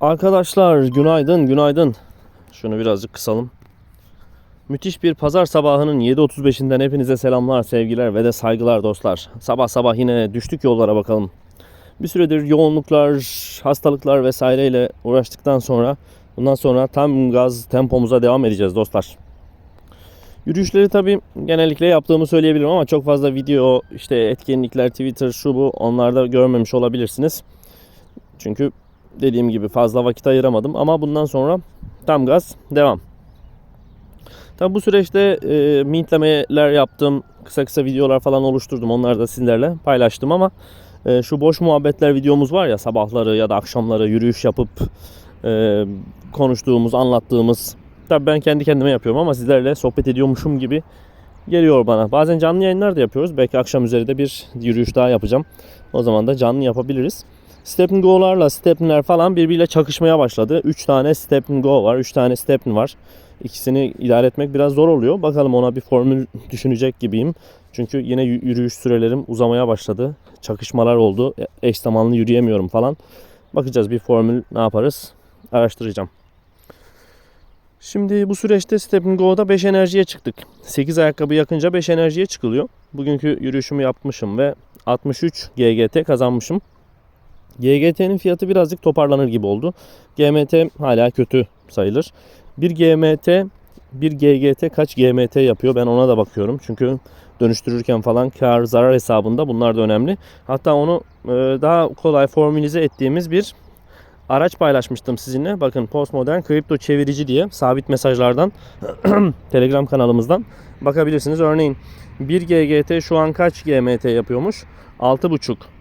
Arkadaşlar günaydın günaydın. Şunu birazcık kısalım. Müthiş bir pazar sabahının 7.35'inden hepinize selamlar, sevgiler ve de saygılar dostlar. Sabah sabah yine düştük yollara bakalım. Bir süredir yoğunluklar, hastalıklar vesaireyle uğraştıktan sonra bundan sonra tam gaz tempomuza devam edeceğiz dostlar. Yürüyüşleri tabii genellikle yaptığımı söyleyebilirim ama çok fazla video, işte etkinlikler, Twitter, şu bu onlarda görmemiş olabilirsiniz. Çünkü dediğim gibi fazla vakit ayıramadım ama bundan sonra tam gaz devam. Tabi bu süreçte e, mintlemeler yaptım. Kısa kısa videolar falan oluşturdum. Onları da sizlerle paylaştım ama e, şu boş muhabbetler videomuz var ya sabahları ya da akşamları yürüyüş yapıp e, konuştuğumuz, anlattığımız. Tabi ben kendi kendime yapıyorum ama sizlerle sohbet ediyormuşum gibi geliyor bana. Bazen canlı yayınlar da yapıyoruz. Belki akşam üzeri de bir yürüyüş daha yapacağım. O zaman da canlı yapabiliriz. Step and go'larla stepnler falan birbiriyle çakışmaya başladı. 3 tane step and go var, 3 tane stepn var. İkisini idare etmek biraz zor oluyor. Bakalım ona bir formül düşünecek gibiyim. Çünkü yine yürüyüş sürelerim uzamaya başladı. Çakışmalar oldu. E- Eş zamanlı yürüyemiyorum falan. Bakacağız bir formül ne yaparız araştıracağım. Şimdi bu süreçte Step Go'da 5 enerjiye çıktık. 8 ayakkabı yakınca 5 enerjiye çıkılıyor. Bugünkü yürüyüşümü yapmışım ve 63 GGT kazanmışım. GGT'nin fiyatı birazcık toparlanır gibi oldu. GMT hala kötü sayılır. Bir GMT, bir GGT kaç GMT yapıyor ben ona da bakıyorum. Çünkü dönüştürürken falan kar zarar hesabında bunlar da önemli. Hatta onu e, daha kolay formülize ettiğimiz bir araç paylaşmıştım sizinle. Bakın postmodern kripto çevirici diye sabit mesajlardan Telegram kanalımızdan bakabilirsiniz. Örneğin bir GGT şu an kaç GMT yapıyormuş? 6.5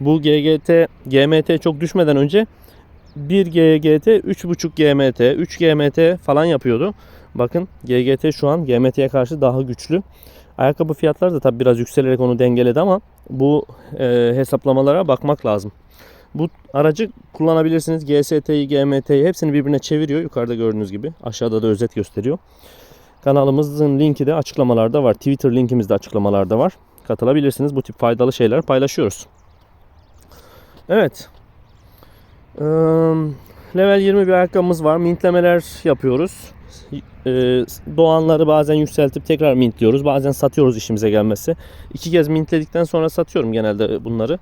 bu GGT, GMT çok düşmeden önce 1 GGT 3.5 GMT, 3 GMT falan yapıyordu. Bakın GGT şu an GMT'ye karşı daha güçlü. Ayakkabı fiyatları da tabi biraz yükselerek onu dengeledi ama bu e, hesaplamalara bakmak lazım. Bu aracı kullanabilirsiniz. GST'yi, GMT'yi hepsini birbirine çeviriyor. Yukarıda gördüğünüz gibi. Aşağıda da özet gösteriyor. Kanalımızın linki de açıklamalarda var. Twitter linkimiz de açıklamalarda var. Katılabilirsiniz. Bu tip faydalı şeyler paylaşıyoruz. Evet. Level 20 bir ayakkabımız var. Mintlemeler yapıyoruz. Doğanları bazen yükseltip tekrar mintliyoruz. Bazen satıyoruz işimize gelmesi. İki kez mintledikten sonra satıyorum genelde bunları.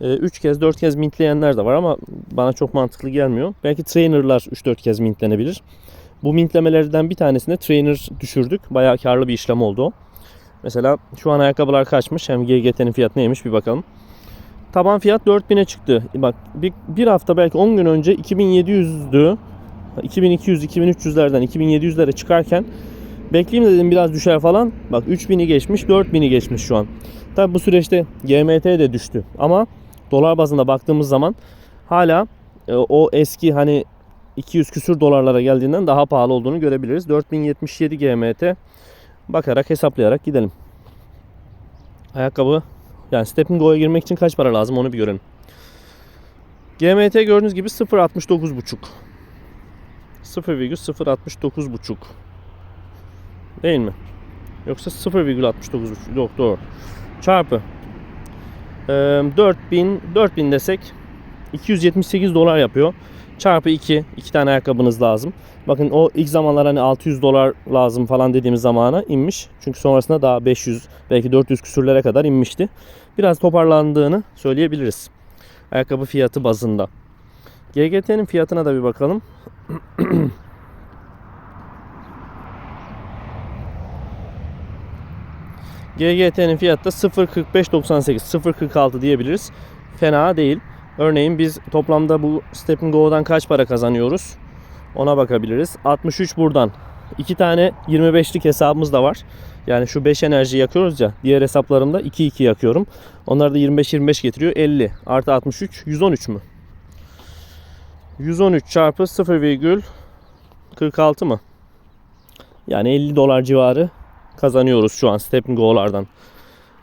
Ee, üç kez, dört kez mintleyenler de var ama bana çok mantıklı gelmiyor. Belki trainerlar 3-4 kez mintlenebilir. Bu mintlemelerden bir tanesine trainer düşürdük. Bayağı karlı bir işlem oldu o. Mesela şu an ayakkabılar kaçmış? Hem GGT'nin fiyatı neymiş bir bakalım. Taban fiyat 4000'e çıktı. Bak bir, bir hafta belki 10 gün önce 2700'dü. 2200 2300'lerden 2700'lere çıkarken bekleyeyim dedim biraz düşer falan. Bak 3000'i geçmiş 4000'i geçmiş şu an. Tabi bu süreçte GMT de düştü. Ama dolar bazında baktığımız zaman hala e, o eski hani 200 küsür dolarlara geldiğinden daha pahalı olduğunu görebiliriz. 4077 GMT bakarak hesaplayarak gidelim. Ayakkabı yani Step Go'ya girmek için kaç para lazım onu bir görelim. GMT gördüğünüz gibi 0.69.5 0,069.5 Değil mi? Yoksa 0,69.5 Yok doğru. Çarpı ee, 4000 4000 desek 278 dolar yapıyor. Çarpı 2 iki tane ayakkabınız lazım. Bakın o ilk zamanlar hani 600 dolar lazım falan dediğimiz zamana inmiş. Çünkü sonrasında daha 500 belki 400 küsürlere kadar inmişti. Biraz toparlandığını söyleyebiliriz. Ayakkabı fiyatı bazında. GGT'nin fiyatına da bir bakalım. GGT'nin fiyatı da 0.4598, 0.46 diyebiliriz. Fena değil. Örneğin biz toplamda bu Step Go'dan kaç para kazanıyoruz? Ona bakabiliriz. 63 buradan. 2 tane 25'lik hesabımız da var. Yani şu 5 enerji yakıyoruz ya. Diğer hesaplarımda 2-2 yakıyorum. Onlar da 25-25 getiriyor. 50 artı 63 113 mü? 113 çarpı 0,46 mı? Yani 50 dolar civarı kazanıyoruz şu an Step Go'lardan.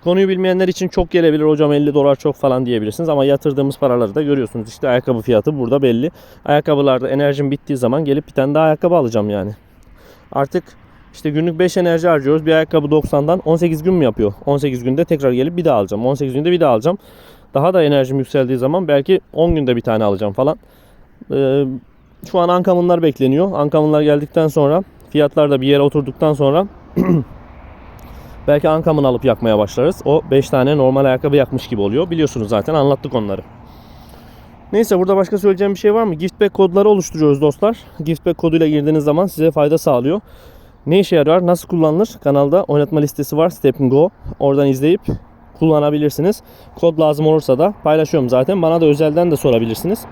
Konuyu bilmeyenler için çok gelebilir hocam 50 dolar çok falan diyebilirsiniz ama yatırdığımız paraları da görüyorsunuz. İşte ayakkabı fiyatı burada belli. Ayakkabılarda enerjim bittiği zaman gelip bir tane daha ayakkabı alacağım yani. Artık işte günlük 5 enerji harcıyoruz. Bir ayakkabı 90'dan 18 gün mü yapıyor? 18 günde tekrar gelip bir daha alacağım. 18 günde bir daha alacağım. Daha da enerjim yükseldiği zaman belki 10 günde bir tane alacağım falan. Ee, şu an ankamınlar bekleniyor. Ankamınlar geldikten sonra fiyatlar da bir yere oturduktan sonra belki ankamın alıp yakmaya başlarız. O 5 tane normal ayakkabı yakmış gibi oluyor. Biliyorsunuz zaten anlattık onları. Neyse burada başka söyleyeceğim bir şey var mı? Giftback kodları oluşturuyoruz dostlar. Giftback koduyla girdiğiniz zaman size fayda sağlıyor. Ne işe yarar? Nasıl kullanılır? Kanalda oynatma listesi var. Step Go. Oradan izleyip kullanabilirsiniz. Kod lazım olursa da paylaşıyorum zaten. Bana da özelden de sorabilirsiniz.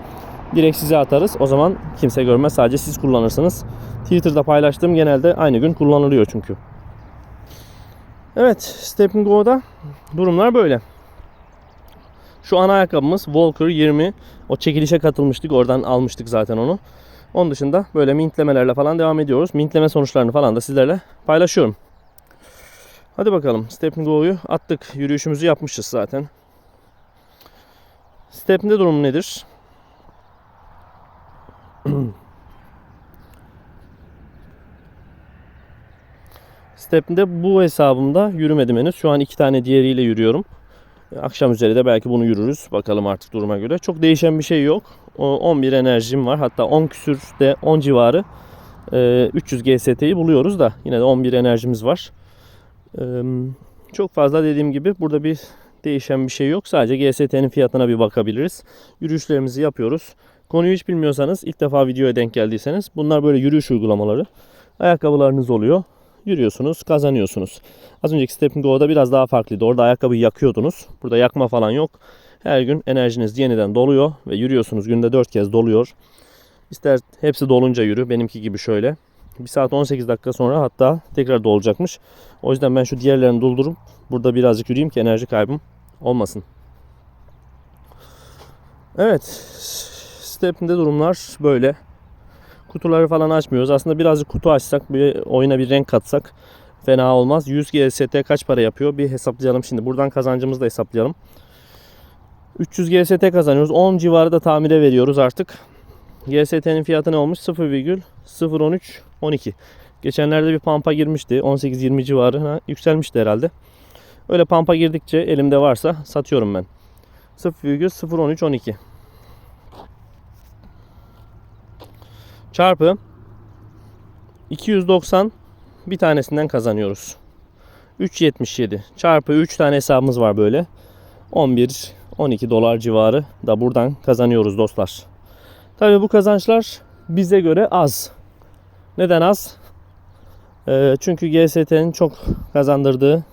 Direkt size atarız. O zaman kimse görmez. Sadece siz kullanırsınız. Twitter'da paylaştığım genelde aynı gün kullanılıyor çünkü. Evet, Step Go'da durumlar böyle. Şu ana ayakkabımız Walker 20. O çekilişe katılmıştık. Oradan almıştık zaten onu. Onun dışında böyle mintlemelerle falan devam ediyoruz. Mintleme sonuçlarını falan da sizlerle paylaşıyorum. Hadi bakalım. Step Go'yu attık. Yürüyüşümüzü yapmışız zaten. Step'inde durum nedir? Step'inde bu hesabımda yürümedim henüz. Şu an iki tane diğeriyle yürüyorum. Akşam üzeri de belki bunu yürürüz. Bakalım artık duruma göre. Çok değişen bir şey yok. O 11 enerjim var. Hatta 10 küsürde 10 civarı e, 300 GST'yi buluyoruz da yine de 11 enerjimiz var. E, Çok fazla dediğim gibi burada bir değişen bir şey yok. Sadece GST'nin fiyatına bir bakabiliriz. Yürüyüşlerimizi yapıyoruz. Konuyu hiç bilmiyorsanız ilk defa videoya denk geldiyseniz bunlar böyle yürüyüş uygulamaları. Ayakkabılarınız oluyor. Yürüyorsunuz, kazanıyorsunuz. Az önceki Step Go'da biraz daha farklıydı. Orada ayakkabıyı yakıyordunuz. Burada yakma falan yok. Her gün enerjiniz yeniden doluyor ve yürüyorsunuz. Günde 4 kez doluyor. İster hepsi dolunca yürü. Benimki gibi şöyle. 1 saat 18 dakika sonra hatta tekrar dolacakmış. O yüzden ben şu diğerlerini doldurup burada birazcık yürüyeyim ki enerji kaybım olmasın. Evet. Step'inde durumlar böyle. Kutuları falan açmıyoruz. Aslında birazcık kutu açsak, bir oyuna bir renk katsak fena olmaz. 100 GST kaç para yapıyor? Bir hesaplayalım şimdi. Buradan kazancımızı da hesaplayalım. 300 GST kazanıyoruz. 10 civarı da tamire veriyoruz artık. GST'nin fiyatı ne olmuş? 0,013 12. Geçenlerde bir pampa girmişti. 18-20 civarına yükselmişti herhalde. Öyle pampa girdikçe elimde varsa satıyorum ben. 0,013 12. Çarpı 290 bir tanesinden kazanıyoruz. 3.77 çarpı 3 tane hesabımız var böyle. 11 12 dolar civarı da buradan kazanıyoruz dostlar. Tabii bu kazançlar bize göre az. Neden az? Ee, çünkü GST'nin çok kazandırdığı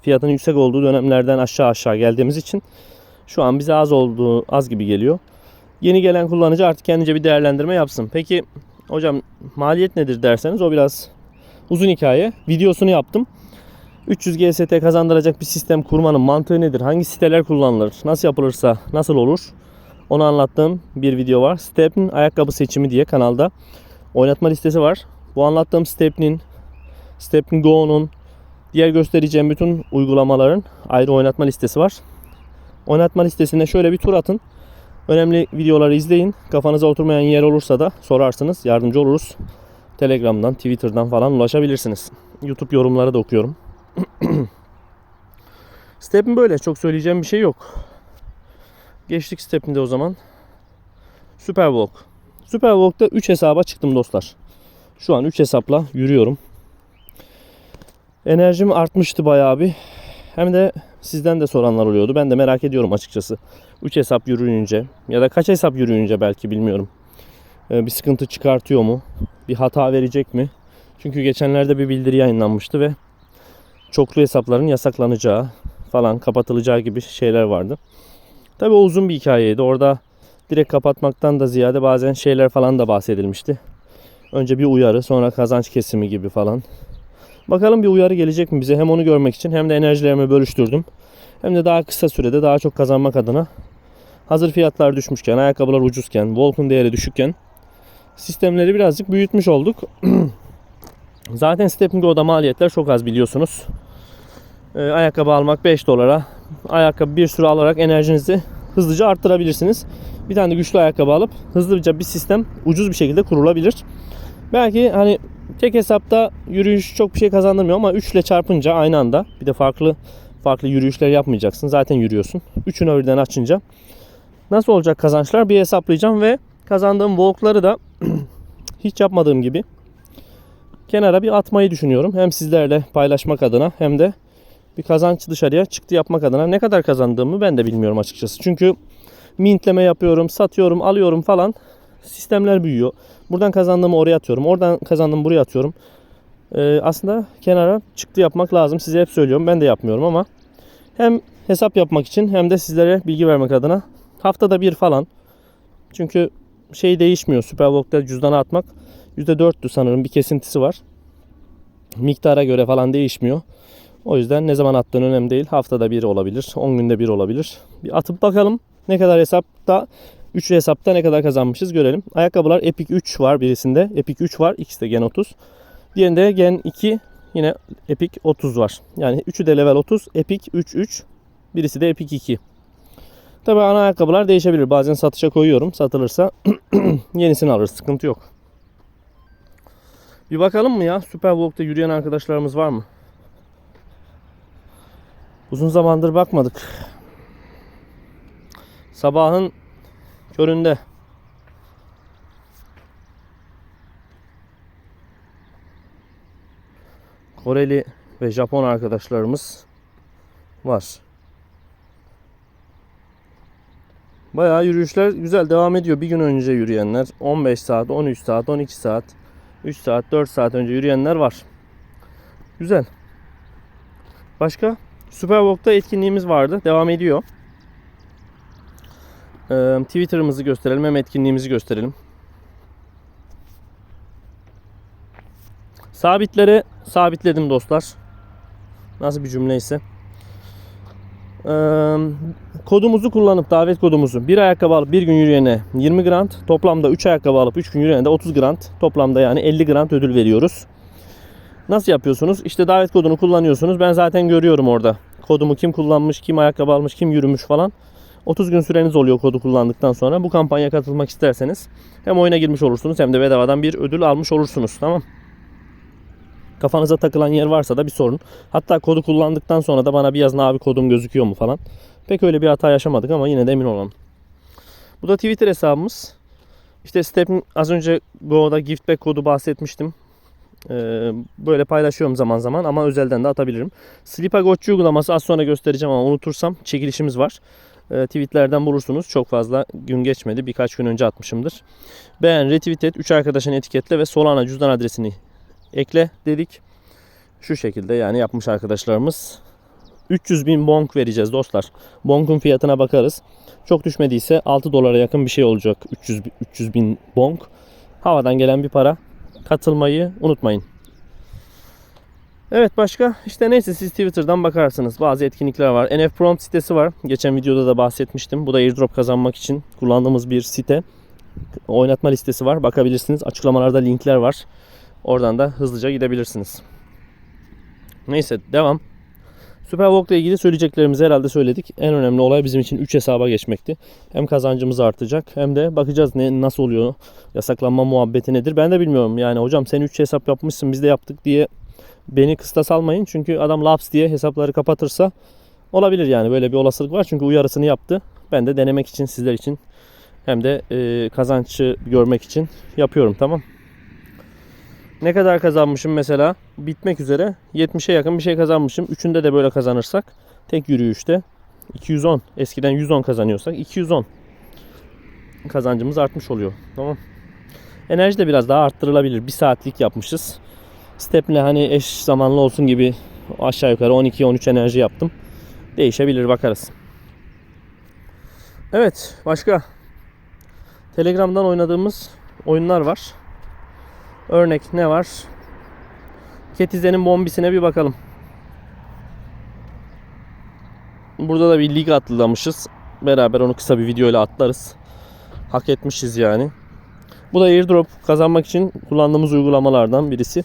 fiyatın yüksek olduğu dönemlerden aşağı aşağı geldiğimiz için şu an bize az olduğu az gibi geliyor. Yeni gelen kullanıcı artık kendince bir değerlendirme yapsın. Peki hocam maliyet nedir derseniz o biraz uzun hikaye. Videosunu yaptım. 300 GST kazandıracak bir sistem kurmanın mantığı nedir? Hangi siteler kullanılır? Nasıl yapılırsa nasıl olur? Onu anlattığım bir video var. Step'in ayakkabı seçimi diye kanalda oynatma listesi var. Bu anlattığım Step'in, Step'in Go'nun, diğer göstereceğim bütün uygulamaların ayrı oynatma listesi var. Oynatma listesine şöyle bir tur atın. Önemli videoları izleyin. Kafanıza oturmayan yer olursa da sorarsınız. Yardımcı oluruz. Telegram'dan, Twitter'dan falan ulaşabilirsiniz. YouTube yorumları da okuyorum. Step'in böyle. Çok söyleyeceğim bir şey yok. Geçtik Step'inde o zaman. Superwalk. Superwalk'ta 3 hesaba çıktım dostlar. Şu an 3 hesapla yürüyorum. Enerjim artmıştı bayağı bir. Hem de sizden de soranlar oluyordu. Ben de merak ediyorum açıkçası. 3 hesap yürüyünce ya da kaç hesap yürüyünce belki bilmiyorum. Ee, bir sıkıntı çıkartıyor mu? Bir hata verecek mi? Çünkü geçenlerde bir bildiri yayınlanmıştı ve çoklu hesapların yasaklanacağı falan kapatılacağı gibi şeyler vardı. Tabii o uzun bir hikayeydi. Orada direkt kapatmaktan da ziyade bazen şeyler falan da bahsedilmişti. Önce bir uyarı, sonra kazanç kesimi gibi falan. Bakalım bir uyarı gelecek mi bize? Hem onu görmek için hem de enerjilerimi bölüştürdüm. Hem de daha kısa sürede daha çok kazanmak adına hazır fiyatlar düşmüşken, ayakkabılar ucuzken, Volk'un değeri düşükken sistemleri birazcık büyütmüş olduk. Zaten Step Go'da maliyetler çok az biliyorsunuz. Ee, ayakkabı almak 5 dolara. Ayakkabı bir sürü alarak enerjinizi hızlıca arttırabilirsiniz. Bir tane de güçlü ayakkabı alıp hızlıca bir sistem ucuz bir şekilde kurulabilir. Belki hani tek hesapta yürüyüş çok bir şey kazandırmıyor ama 3 ile çarpınca aynı anda bir de farklı farklı yürüyüşler yapmayacaksın. Zaten yürüyorsun. Üçünü birden açınca nasıl olacak kazançlar bir hesaplayacağım ve kazandığım volkları da hiç yapmadığım gibi kenara bir atmayı düşünüyorum. Hem sizlerle paylaşmak adına hem de bir kazanç dışarıya çıktı yapmak adına. Ne kadar kazandığımı ben de bilmiyorum açıkçası. Çünkü mintleme yapıyorum, satıyorum, alıyorum falan. Sistemler büyüyor. Buradan kazandığımı oraya atıyorum. Oradan kazandığımı buraya atıyorum. Ee, aslında kenara çıktı yapmak lazım. Size hep söylüyorum. Ben de yapmıyorum ama hem hesap yapmak için hem de sizlere bilgi vermek adına haftada bir falan. Çünkü şey değişmiyor. Superbox'ta cüzdana atmak %4'tü sanırım bir kesintisi var. Miktara göre falan değişmiyor. O yüzden ne zaman attığın önemli değil. Haftada bir olabilir, 10 günde bir olabilir. Bir atıp bakalım ne kadar hesapta, 3 hesapta ne kadar kazanmışız görelim. Ayakkabılar Epic 3 var birisinde. Epic 3 var. ikisi de Gen 30. Diğerinde Gen 2 yine Epic 30 var. Yani üçü de level 30. Epic 3 3. Birisi de Epic 2. Tabi ana ayakkabılar değişebilir. Bazen satışa koyuyorum. Satılırsa yenisini alırız. Sıkıntı yok. Bir bakalım mı ya? Superwalk'ta yürüyen arkadaşlarımız var mı? Uzun zamandır bakmadık. Sabahın köründe. Koreli ve Japon arkadaşlarımız var. Bayağı yürüyüşler güzel devam ediyor. Bir gün önce yürüyenler 15 saat, 13 saat, 12 saat, 3 saat, 4 saat önce yürüyenler var. Güzel. Başka? Superwalk'ta etkinliğimiz vardı. Devam ediyor. Ee, Twitter'ımızı gösterelim hem etkinliğimizi gösterelim. Sabitleri sabitledim dostlar. Nasıl bir cümleyse. Ee, kodumuzu kullanıp davet kodumuzu bir ayakkabı alıp bir gün yürüyene 20 grant toplamda 3 ayakkabı alıp 3 gün yürüyene de 30 grant toplamda yani 50 grant ödül veriyoruz. Nasıl yapıyorsunuz? İşte davet kodunu kullanıyorsunuz. Ben zaten görüyorum orada. Kodumu kim kullanmış, kim ayakkabı almış, kim yürümüş falan. 30 gün süreniz oluyor kodu kullandıktan sonra. Bu kampanya katılmak isterseniz hem oyuna girmiş olursunuz hem de bedavadan bir ödül almış olursunuz. Tamam. Kafanıza takılan yer varsa da bir sorun. Hatta kodu kullandıktan sonra da bana bir yazın abi kodum gözüküyor mu falan. Pek öyle bir hata yaşamadık ama yine de emin olalım. Bu da Twitter hesabımız. İşte Step'in az önce Go'da giftback kodu bahsetmiştim. Ee, böyle paylaşıyorum zaman zaman ama özelden de atabilirim. Slipagochi uygulaması az sonra göstereceğim ama unutursam çekilişimiz var. Ee, tweetlerden bulursunuz. Çok fazla gün geçmedi. Birkaç gün önce atmışımdır. Beğen, retweet et, 3 arkadaşını etiketle ve Solana cüzdan adresini ekle dedik. Şu şekilde yani yapmış arkadaşlarımız. 300 bin bonk vereceğiz dostlar. Bonk'un fiyatına bakarız. Çok düşmediyse 6 dolara yakın bir şey olacak. 300, bi- 300 bin bonk. Havadan gelen bir para. Katılmayı unutmayın. Evet başka işte neyse siz Twitter'dan bakarsınız. Bazı etkinlikler var. NF Prompt sitesi var. Geçen videoda da bahsetmiştim. Bu da airdrop kazanmak için kullandığımız bir site. Oynatma listesi var. Bakabilirsiniz. Açıklamalarda linkler var. Oradan da hızlıca gidebilirsiniz. Neyse devam. Superwalk ile ilgili söyleyeceklerimizi herhalde söyledik. En önemli olay bizim için 3 hesaba geçmekti. Hem kazancımız artacak hem de bakacağız ne nasıl oluyor. Yasaklanma muhabbeti nedir? Ben de bilmiyorum. Yani hocam sen 3 hesap yapmışsın biz de yaptık diye beni kıstas almayın. Çünkü adam laps diye hesapları kapatırsa olabilir yani böyle bir olasılık var. Çünkü uyarısını yaptı. Ben de denemek için sizler için hem de e, kazançı görmek için yapıyorum tamam. Ne kadar kazanmışım mesela? Bitmek üzere 70'e yakın bir şey kazanmışım. Üçünde de böyle kazanırsak tek yürüyüşte 210. Eskiden 110 kazanıyorsak 210 kazancımız artmış oluyor. Tamam. Enerji de biraz daha arttırılabilir. Bir saatlik yapmışız. Step'le hani eş zamanlı olsun gibi aşağı yukarı 12-13 enerji yaptım. Değişebilir bakarız. Evet başka Telegram'dan oynadığımız oyunlar var. Örnek ne var? Ketize'nin bombisine bir bakalım. Burada da bir lig atlamışız. Beraber onu kısa bir videoyla atlarız. Hak etmişiz yani. Bu da airdrop kazanmak için kullandığımız uygulamalardan birisi.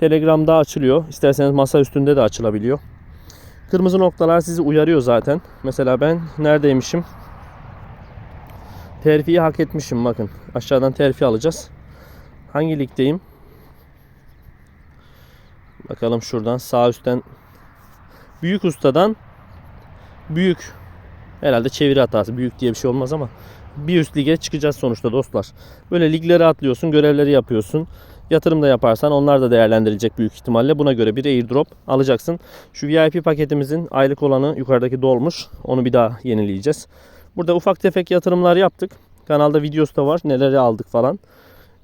Telegram'da açılıyor. İsterseniz masa üstünde de açılabiliyor. Kırmızı noktalar sizi uyarıyor zaten. Mesela ben neredeymişim? Terfiyi hak etmişim bakın. Aşağıdan terfi alacağız. Hangi ligdeyim? Bakalım şuradan sağ üstten büyük ustadan büyük herhalde çeviri hatası büyük diye bir şey olmaz ama bir üst lige çıkacağız sonuçta dostlar. Böyle ligleri atlıyorsun, görevleri yapıyorsun. Yatırım da yaparsan onlar da değerlendirilecek büyük ihtimalle. Buna göre bir airdrop alacaksın. Şu VIP paketimizin aylık olanı yukarıdaki dolmuş. Onu bir daha yenileyeceğiz. Burada ufak tefek yatırımlar yaptık. Kanalda videosu da var. Neleri aldık falan.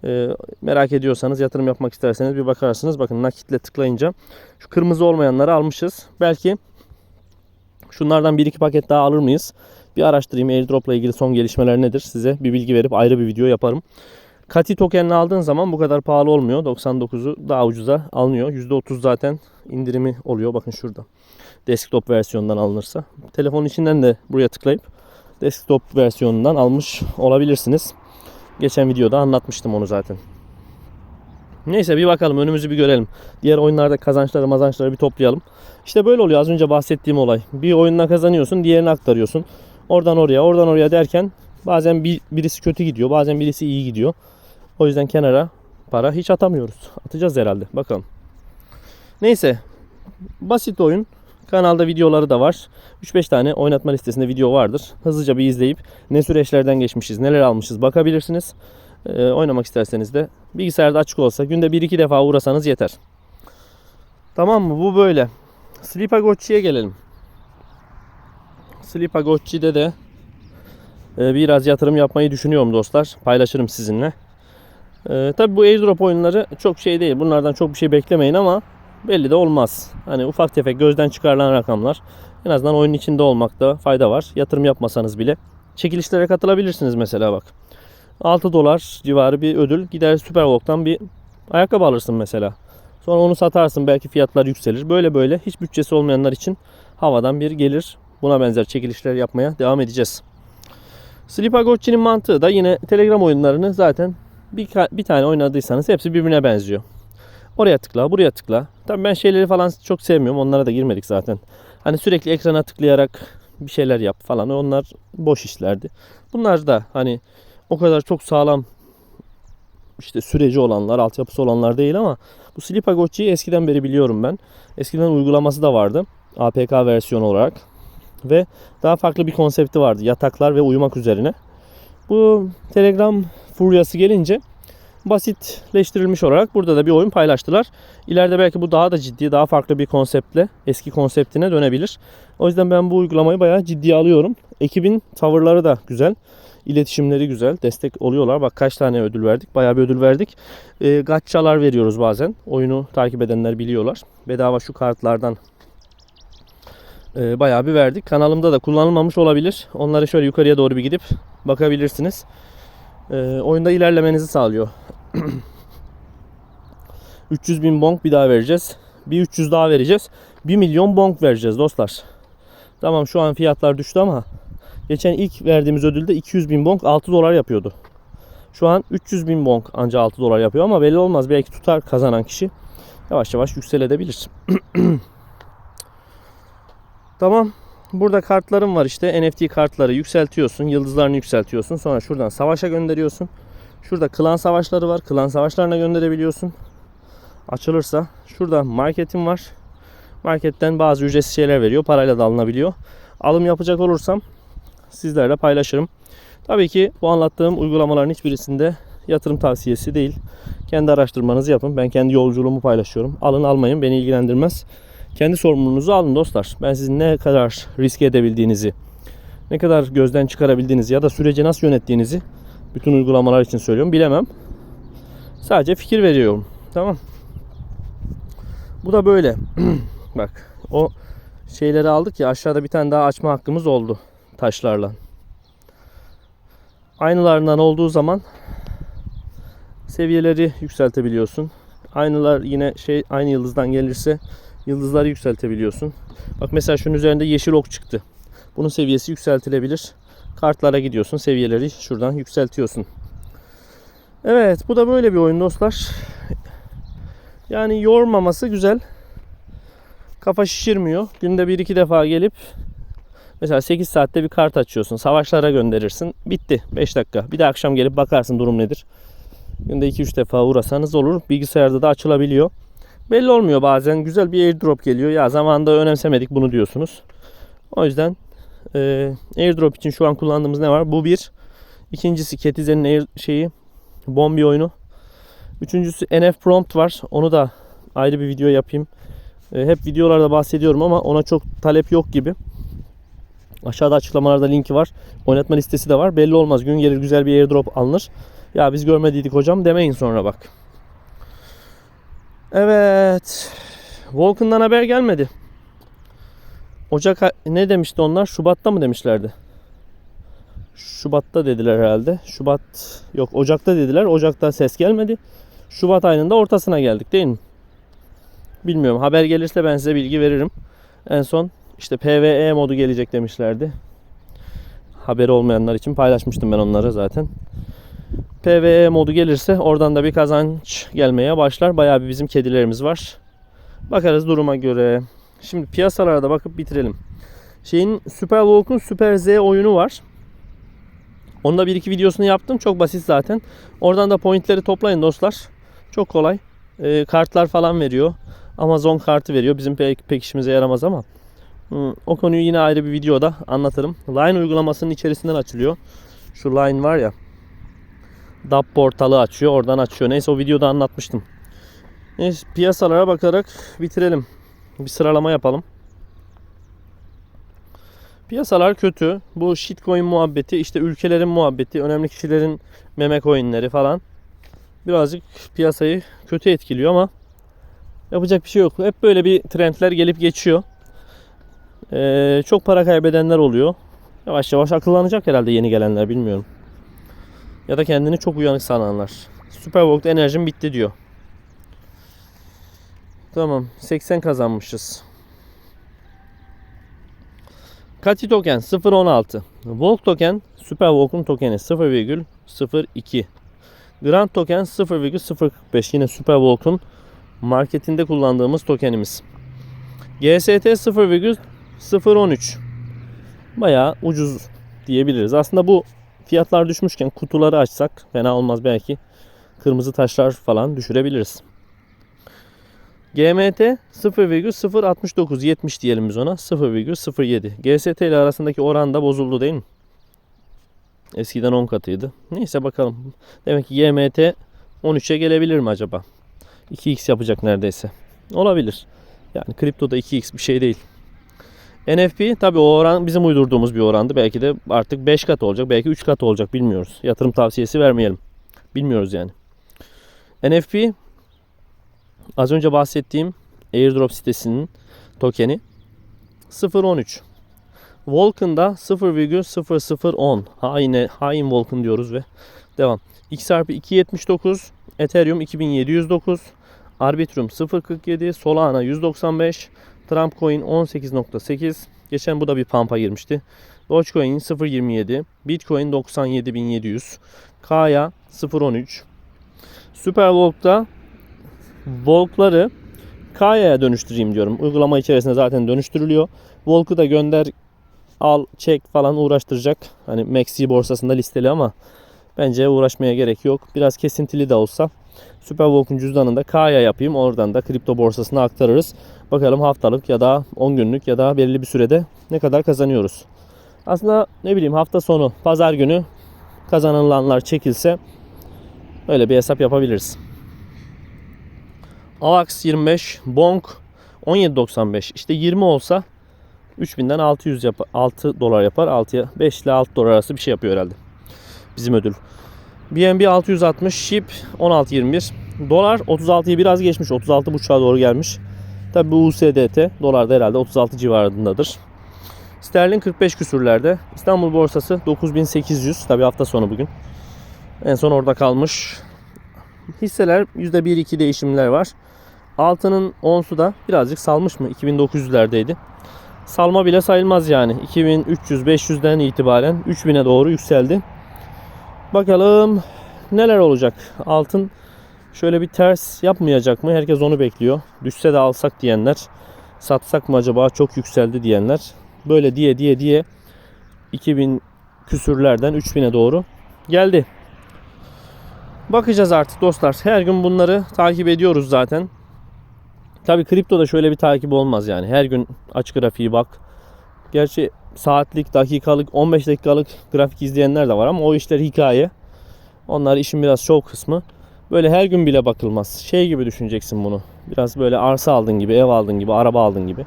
Ee, merak ediyorsanız yatırım yapmak isterseniz bir bakarsınız. Bakın nakitle tıklayınca şu kırmızı olmayanları almışız. Belki şunlardan bir iki paket daha alır mıyız? Bir araştırayım airdropla ilgili son gelişmeler nedir? Size bir bilgi verip ayrı bir video yaparım. Kati tokenini aldığın zaman bu kadar pahalı olmuyor. 99'u daha ucuza alınıyor. %30 zaten indirimi oluyor. Bakın şurada. Desktop versiyonundan alınırsa. Telefonun içinden de buraya tıklayıp desktop versiyonundan almış olabilirsiniz. Geçen videoda anlatmıştım onu zaten. Neyse bir bakalım önümüzü bir görelim. Diğer oyunlarda kazançları mazançları bir toplayalım. İşte böyle oluyor az önce bahsettiğim olay. Bir oyunla kazanıyorsun diğerini aktarıyorsun. Oradan oraya oradan oraya derken bazen bir, birisi kötü gidiyor bazen birisi iyi gidiyor. O yüzden kenara para hiç atamıyoruz. Atacağız herhalde bakalım. Neyse basit oyun. Kanalda videoları da var. 3-5 tane oynatma listesinde video vardır. Hızlıca bir izleyip ne süreçlerden geçmişiz, neler almışız bakabilirsiniz. Ee, oynamak isterseniz de bilgisayarda açık olsa günde 1-2 defa uğrasanız yeter. Tamam mı? Bu böyle. Slipagotchi'ye gelelim. Slipagotchi'de de biraz yatırım yapmayı düşünüyorum dostlar. Paylaşırım sizinle. E, tabii bu airdrop oyunları çok şey değil. Bunlardan çok bir şey beklemeyin ama belli de olmaz. Hani ufak tefek gözden çıkarılan rakamlar. En azından oyunun içinde olmakta fayda var. Yatırım yapmasanız bile. Çekilişlere katılabilirsiniz mesela bak. 6 dolar civarı bir ödül. Gider Superbox'tan bir ayakkabı alırsın mesela. Sonra onu satarsın belki fiyatlar yükselir. Böyle böyle hiç bütçesi olmayanlar için havadan bir gelir. Buna benzer çekilişler yapmaya devam edeceğiz. Slipagotchi'nin mantığı da yine Telegram oyunlarını zaten bir, bir tane oynadıysanız hepsi birbirine benziyor. Oraya tıkla, buraya tıkla. Tabii ben şeyleri falan çok sevmiyorum. Onlara da girmedik zaten. Hani sürekli ekrana tıklayarak bir şeyler yap falan. Onlar boş işlerdi. Bunlar da hani o kadar çok sağlam işte süreci olanlar, altyapısı olanlar değil ama bu Slipagotchi'yi eskiden beri biliyorum ben. Eskiden uygulaması da vardı. APK versiyonu olarak. Ve daha farklı bir konsepti vardı. Yataklar ve uyumak üzerine. Bu Telegram furyası gelince basitleştirilmiş olarak burada da bir oyun paylaştılar. İleride belki bu daha da ciddi, daha farklı bir konseptle eski konseptine dönebilir. O yüzden ben bu uygulamayı bayağı ciddiye alıyorum. Ekibin tavırları da güzel. İletişimleri güzel. Destek oluyorlar. Bak kaç tane ödül verdik. Bayağı bir ödül verdik. E, gachalar veriyoruz bazen. Oyunu takip edenler biliyorlar. Bedava şu kartlardan e, bayağı bir verdik. Kanalımda da kullanılmamış olabilir. Onları şöyle yukarıya doğru bir gidip bakabilirsiniz. E, oyunda ilerlemenizi sağlıyor. 300 bin bonk bir daha vereceğiz. Bir 300 daha vereceğiz. 1 milyon bonk vereceğiz dostlar. Tamam şu an fiyatlar düştü ama geçen ilk verdiğimiz ödülde 200 bin bonk 6 dolar yapıyordu. Şu an 300 bin bonk ancak 6 dolar yapıyor ama belli olmaz. Belki tutar kazanan kişi. Yavaş yavaş yükselebilir. tamam. Burada kartlarım var işte. NFT kartları yükseltiyorsun. Yıldızlarını yükseltiyorsun. Sonra şuradan savaşa gönderiyorsun. Şurada klan savaşları var. Klan savaşlarına gönderebiliyorsun. Açılırsa. Şurada marketim var. Marketten bazı ücretsiz şeyler veriyor. Parayla da alınabiliyor. Alım yapacak olursam sizlerle paylaşırım. Tabii ki bu anlattığım uygulamaların hiçbirisinde yatırım tavsiyesi değil. Kendi araştırmanızı yapın. Ben kendi yolculuğumu paylaşıyorum. Alın almayın beni ilgilendirmez. Kendi sorumluluğunuzu alın dostlar. Ben sizin ne kadar riske edebildiğinizi, ne kadar gözden çıkarabildiğinizi ya da süreci nasıl yönettiğinizi bütün uygulamalar için söylüyorum. Bilemem. Sadece fikir veriyorum. Tamam. Bu da böyle. Bak o şeyleri aldık ya aşağıda bir tane daha açma hakkımız oldu taşlarla. Aynılarından olduğu zaman seviyeleri yükseltebiliyorsun. Aynılar yine şey aynı yıldızdan gelirse yıldızları yükseltebiliyorsun. Bak mesela şunun üzerinde yeşil ok çıktı. Bunun seviyesi yükseltilebilir. Kartlara gidiyorsun. Seviyeleri şuradan yükseltiyorsun. Evet bu da böyle bir oyun dostlar. Yani yormaması güzel. Kafa şişirmiyor. Günde bir iki defa gelip mesela 8 saatte bir kart açıyorsun. Savaşlara gönderirsin. Bitti. 5 dakika. Bir de akşam gelip bakarsın durum nedir. Günde 2-3 defa uğrasanız olur. Bilgisayarda da açılabiliyor. Belli olmuyor bazen. Güzel bir airdrop geliyor. Ya zamanında önemsemedik bunu diyorsunuz. O yüzden e, airdrop için şu an kullandığımız ne var? Bu bir. İkincisi Ketize'nin Air şeyi Bombi oyunu. Üçüncüsü NF Prompt var. Onu da ayrı bir video yapayım. E, hep videolarda bahsediyorum ama ona çok talep yok gibi. Aşağıda açıklamalarda linki var. Oynatma listesi de var. Belli olmaz. Gün gelir güzel bir airdrop alınır. Ya biz görmediydik hocam demeyin sonra bak. Evet. Vulcan'dan haber gelmedi. Ocak ne demişti onlar? Şubat'ta mı demişlerdi? Şubat'ta dediler herhalde. Şubat yok Ocak'ta dediler. Ocak'ta ses gelmedi. Şubat ayının da ortasına geldik değil mi? Bilmiyorum. Haber gelirse ben size bilgi veririm. En son işte PvE modu gelecek demişlerdi. Haberi olmayanlar için paylaşmıştım ben onları zaten. PvE modu gelirse oradan da bir kazanç gelmeye başlar. Bayağı bir bizim kedilerimiz var. Bakarız duruma göre. Şimdi piyasalara da bakıp bitirelim. Şeyin Super Walk'un Super Z oyunu var. Onda bir iki videosunu yaptım. Çok basit zaten. Oradan da pointleri toplayın dostlar. Çok kolay. Ee, kartlar falan veriyor. Amazon kartı veriyor. Bizim pek, pek işimize yaramaz ama. Hmm, o konuyu yine ayrı bir videoda anlatırım. Line uygulamasının içerisinden açılıyor. Şu Line var ya. DAP portalı açıyor. Oradan açıyor. Neyse o videoda anlatmıştım. Neyse piyasalara bakarak bitirelim. Bir sıralama yapalım. Piyasalar kötü. Bu shitcoin muhabbeti, işte ülkelerin muhabbeti, önemli kişilerin meme coinleri falan birazcık piyasayı kötü etkiliyor ama yapacak bir şey yok. Hep böyle bir trendler gelip geçiyor. Ee, çok para kaybedenler oluyor. Yavaş yavaş akıllanacak herhalde yeni gelenler bilmiyorum. Ya da kendini çok uyanık sananlar. Superworld enerjim bitti diyor. Tamam 80 kazanmışız. Kati token 0.16. Volk token Super Volk'un tokeni 0,02. Grand token 0,045. Yine Super Volk'un marketinde kullandığımız tokenimiz. GST 0,013. Bayağı ucuz diyebiliriz. Aslında bu fiyatlar düşmüşken kutuları açsak fena olmaz belki. Kırmızı taşlar falan düşürebiliriz. GMT 0,069 70 diyelim biz ona 0,07. GST ile arasındaki oran da bozuldu değil mi? Eskiden 10 katıydı. Neyse bakalım. Demek ki GMT 13'e gelebilir mi acaba? 2x yapacak neredeyse. Olabilir. Yani kriptoda 2x bir şey değil. NFP tabi o oran bizim uydurduğumuz bir orandı. Belki de artık 5 kat olacak. Belki 3 kat olacak bilmiyoruz. Yatırım tavsiyesi vermeyelim. Bilmiyoruz yani. NFP az önce bahsettiğim airdrop sitesinin tokeni 0.13. Vulcan'da 0,0010. Haine, hain Vulcan diyoruz ve devam. XRP 2.79, Ethereum 2709, Arbitrum 0.47, Solana 195, Trump Coin 18.8. Geçen bu da bir pampa girmişti. Dogecoin 0.27, Bitcoin 97.700, Kaya 0.13. Supervolk'ta Volk'ları Kaya'ya dönüştüreyim diyorum. Uygulama içerisinde zaten dönüştürülüyor. Volk'u da gönder al çek falan uğraştıracak. Hani Maxi borsasında listeli ama bence uğraşmaya gerek yok. Biraz kesintili de olsa Superwalk'un cüzdanında Kaya yapayım. Oradan da kripto borsasına aktarırız. Bakalım haftalık ya da 10 günlük ya da belirli bir sürede ne kadar kazanıyoruz. Aslında ne bileyim hafta sonu pazar günü kazanılanlar çekilse öyle bir hesap yapabiliriz. AVAX 25, Bonk 17.95. İşte 20 olsa 3000'den 600 yap 6 dolar yapar. 6'ya 5 ile 6 dolar arası bir şey yapıyor herhalde. Bizim ödül. BNB 660, SHIB 16.21. Dolar 36'yı biraz geçmiş. 36.5'a doğru gelmiş. Tabi bu USDT dolar da herhalde 36 civarındadır. Sterlin 45 küsürlerde. İstanbul borsası 9800. Tabi hafta sonu bugün. En son orada kalmış. Hisseler %1-2 değişimler var. Altının onsu da birazcık salmış mı? 2900'lerdeydi. Salma bile sayılmaz yani. 2300-500'den itibaren 3000'e doğru yükseldi. Bakalım neler olacak. Altın şöyle bir ters yapmayacak mı? Herkes onu bekliyor. Düşse de alsak diyenler. Satsak mı acaba çok yükseldi diyenler. Böyle diye diye diye 2000 küsürlerden 3000'e doğru geldi. Bakacağız artık dostlar. Her gün bunları takip ediyoruz zaten. Tabii kriptoda şöyle bir takip olmaz yani. Her gün aç grafiği bak. Gerçi saatlik, dakikalık, 15 dakikalık grafik izleyenler de var ama o işler hikaye. Onlar işin biraz şov kısmı. Böyle her gün bile bakılmaz. Şey gibi düşüneceksin bunu. Biraz böyle arsa aldın gibi, ev aldın gibi, araba aldın gibi.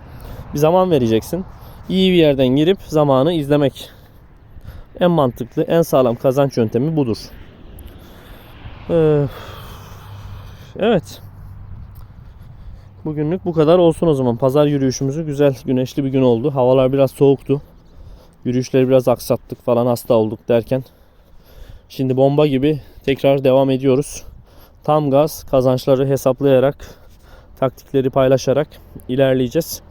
Bir zaman vereceksin. İyi bir yerden girip zamanı izlemek. En mantıklı, en sağlam kazanç yöntemi budur. Ee, evet. Bugünlük bu kadar olsun o zaman. Pazar yürüyüşümüzü güzel, güneşli bir gün oldu. Havalar biraz soğuktu. Yürüyüşleri biraz aksattık falan hasta olduk derken. Şimdi bomba gibi tekrar devam ediyoruz. Tam gaz kazançları hesaplayarak, taktikleri paylaşarak ilerleyeceğiz.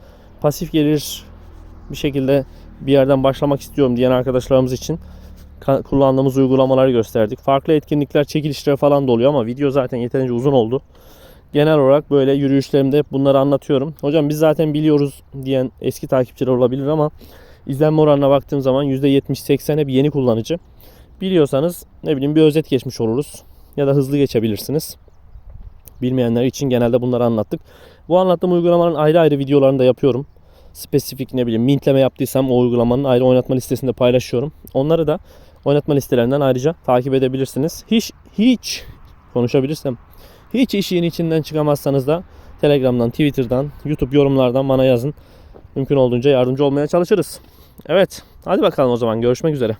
Pasif gelir bir şekilde bir yerden başlamak istiyorum diyen arkadaşlarımız için kullandığımız uygulamaları gösterdik. Farklı etkinlikler, çekilişler falan da oluyor ama video zaten yeterince uzun oldu. Genel olarak böyle yürüyüşlerimde bunları anlatıyorum. Hocam biz zaten biliyoruz diyen eski takipçiler olabilir ama izlenme oranına baktığım zaman %70-80 hep yeni kullanıcı. Biliyorsanız ne bileyim bir özet geçmiş oluruz ya da hızlı geçebilirsiniz. Bilmeyenler için genelde bunları anlattık. Bu anlattığım uygulamaların ayrı ayrı videolarını da yapıyorum. Spesifik ne bileyim mintleme yaptıysam o uygulamanın ayrı oynatma listesinde paylaşıyorum. Onları da oynatma listelerinden ayrıca takip edebilirsiniz. Hiç hiç konuşabilirsem hiç işin içinden çıkamazsanız da Telegram'dan, Twitter'dan, YouTube yorumlardan bana yazın. Mümkün olduğunca yardımcı olmaya çalışırız. Evet, hadi bakalım o zaman görüşmek üzere.